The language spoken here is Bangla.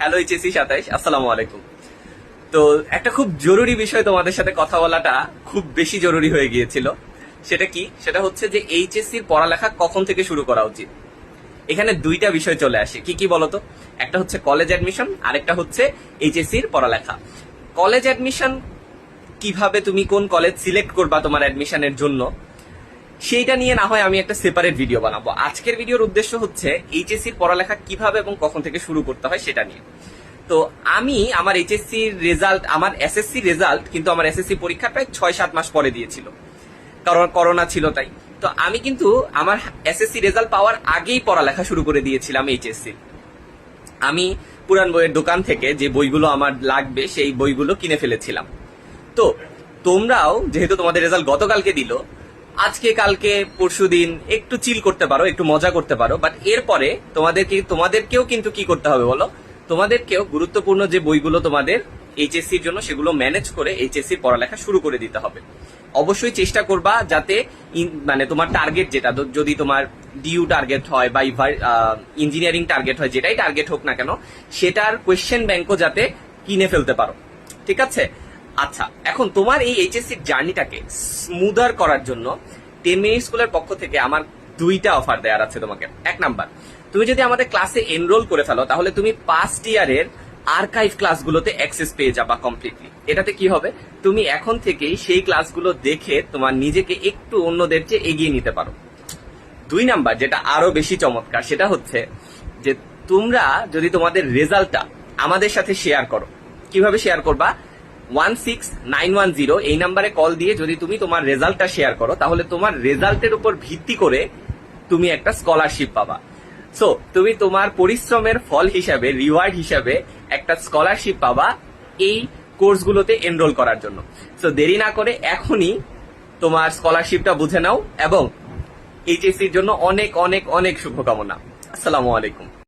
হ্যালো এইচএসি সাতাইশ, আসসালামু আলাইকুম। তো একটা খুব জরুরি বিষয় তোমাদের সাথে কথা বলাটা খুব বেশি জরুরি হয়ে গিয়েছিল। সেটা কি? সেটা হচ্ছে যে এইচএসসির পড়ালেখা কখন থেকে শুরু করা উচিত? এখানে দুইটা বিষয় চলে আসে। কি কি বলতো? একটা হচ্ছে কলেজ অ্যাডমিশন আরেকটা হচ্ছে এইচএসসির পড়ালেখা। কলেজ অ্যাডমিশন কীভাবে তুমি কোন কলেজ সিলেক্ট করবা তোমার অ্যাডমিশনের জন্য? সেইটা নিয়ে না হয় আমি একটা সেপারেট ভিডিও বানাবো। আজকের ভিডিওর উদ্দেশ্য হচ্ছে এইচএসসির পড়ালেখা কীভাবে এবং কখন থেকে শুরু করতে হয় সেটা নিয়ে। তো আমি আমার এইচএসসি রেজাল্ট আমার এসএসসি রেজাল্ট কিন্তু আমার এসএসসি পরীক্ষা প্রায় ছয় সাত মাস পরে দিয়েছিল। কারণ করোনা ছিল তাই। তো আমি কিন্তু আমার এসএসসি রেজাল্ট পাওয়ার আগেই পড়ালেখা শুরু করে দিয়েছিলাম এইচএসসি আমি পুরান বইয়ের দোকান থেকে যে বইগুলো আমার লাগবে সেই বইগুলো কিনে ফেলেছিলাম। তো তোমরাও, যেহেতু তোমাদের রেজাল্ট গতকালকে দিল আজকে, কালকে পরশু দিন একটু চিল করতে পারো, একটু মজা করতে পারো বাট এরপরে তোমাদেরকে তোমাদেরকেও কিন্তু কি করতে হবে বলো? তোমাদেরকেও গুরুত্বপূর্ণ যে বইগুলো তোমাদের এইচএসসির জন্য সেগুলো ম্যানেজ করে এইচএসসি পড়ালেখা শুরু করে দিতে হবে। অবশ্যই চেষ্টা করবা যাতে মানে তোমার টার্গেট যেটা যদি তোমার ডিউ টার্গেট হয় বা ইঞ্জিনিয়ারিং টার্গেট হয়, যেটাই টার্গেট হোক না কেন, সেটার কোয়েশ্চেন ব্যাংকও যাতে কিনে ফেলতে পারো। ঠিক আছে? আচ্ছা এখন তোমার এই এইচএসসি জার্নিটাকে স্মুদার করার জন্য টেন মিনিট স্কুলের পক্ষ থেকে আমার দুইটা অফার দেওয়ার আছে তোমাকে। এক নাম্বার, তুমি যদি আমাদের ক্লাসে এনরোল করে ফেলো, তাহলে তুমি পাস্ট ইয়ারের আর্কাইভ ক্লাসগুলোতে অ্যাক্সেস পেয়ে যাবা কমপ্লিটলি এটাতে কি হবে? তুমি এখন থেকেই সেই ক্লাসগুলো দেখে তোমার নিজেকে একটু অন্যদের চেয়ে এগিয়ে নিতে পারো। দুই নাম্বার, যেটা আরও বেশি চমৎকার, সেটা হচ্ছে যে তোমরা যদি তোমাদের রেজাল্টটা আমাদের সাথে শেয়ার করো, কীভাবে শেয়ার করবা? One six nine one zero এই নাম্বারে কল দিয়ে যদি তুমি তোমার রেজাল্টটা শেয়ার করো, তাহলে তোমার রেজাল্টের উপর ভিত্তি করে তুমি একটা স্কলারশিপ পাবা। সো তুমি তোমার পরিশ্রমের ফল হিসাবে রিওয়ার্ড হিসাবে একটা স্কলারশিপ পাবা এই কোর্সগুলোতে এনরোল করার জন্য। সো দেরি না করে এখনই তোমার স্কলারশিপটা বুঝে নাও এবং এইচএসসির জন্য অনেক অনেক অনেক শুভকামনা। আসসালামু আলাইকুম।